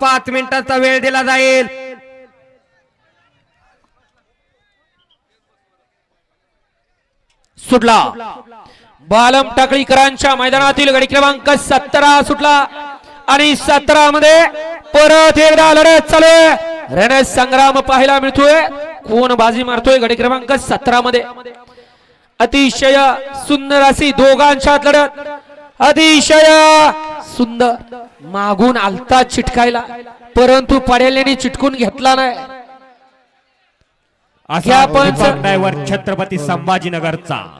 पाच मिनिटाचा वेळ दिला जाईल. सुटला. बालम टाकळीकरांच्या मैदानातील गडी क्रमांक सतरा सुटला. आणि सतरा मध्ये परत एकदा लढत चालू रण संग्राम पाहायला मिळतोय. कोण बाजी मारतोय गडी क्रमांक सतरा मध्ये अतिशय सुंदर अशी दोघांच्या लढत. अतिशय सुंदर मागून आलता चिटकायला. परंतु पडेल्याने चिटकून घेतला नाही. असा पण- छत्रपती संभाजीनगरचा.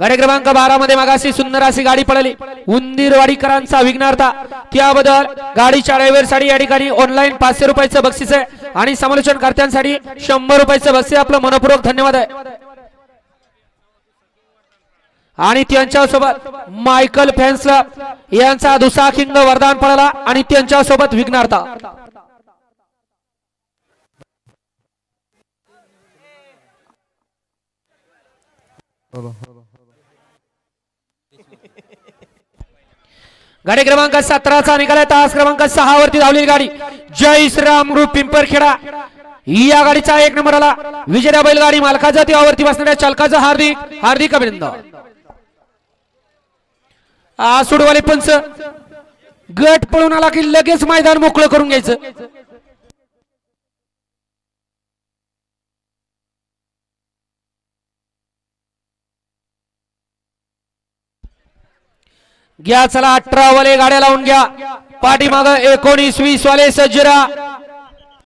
गाडी क्रमांक बारा मध्ये मागाशी सुंदर अशी गाडी पडली. उंदीरवाडीकरांचा विघ्नार्था त्याबद्दल गाडीच्या ड्रायव्हरसाठी या ठिकाणी ऑनलाईन पाचशे रुपयाचं बक्षीस आहे. आणि समालोचन कर्त्यांसाठी शंभर रुपयाचं बक्षीस आपलं मनपूर्वक धन्यवाद आहे. आणि त्यांच्यासोबत मायकल फॅन्सला यांचा दुसरा किंग वरदान पडला आणि त्यांच्यासोबत विघ्नार्था. गाडी क्रमांक सतराचा निघाला. तास क्रमांक सहा वरती धावलेली गाडी. जय श्रीराम रूप पिंपरखेडा. या गाडीचा एक नंबर आला. विजया बैलगाडी मालकाचा तेव्हावरती बसणाऱ्या चालकाचं हार्दिक हार्दिक अभिनंदन. आसुडवाले पंच. गट पळून आला की लगेच मैदान मोकळं करून घ्यायचं. घ्या चला अठरा वाले गाड्या लावून घ्या. पाठीमाग एकोणीस वीस वाले सज्जरा.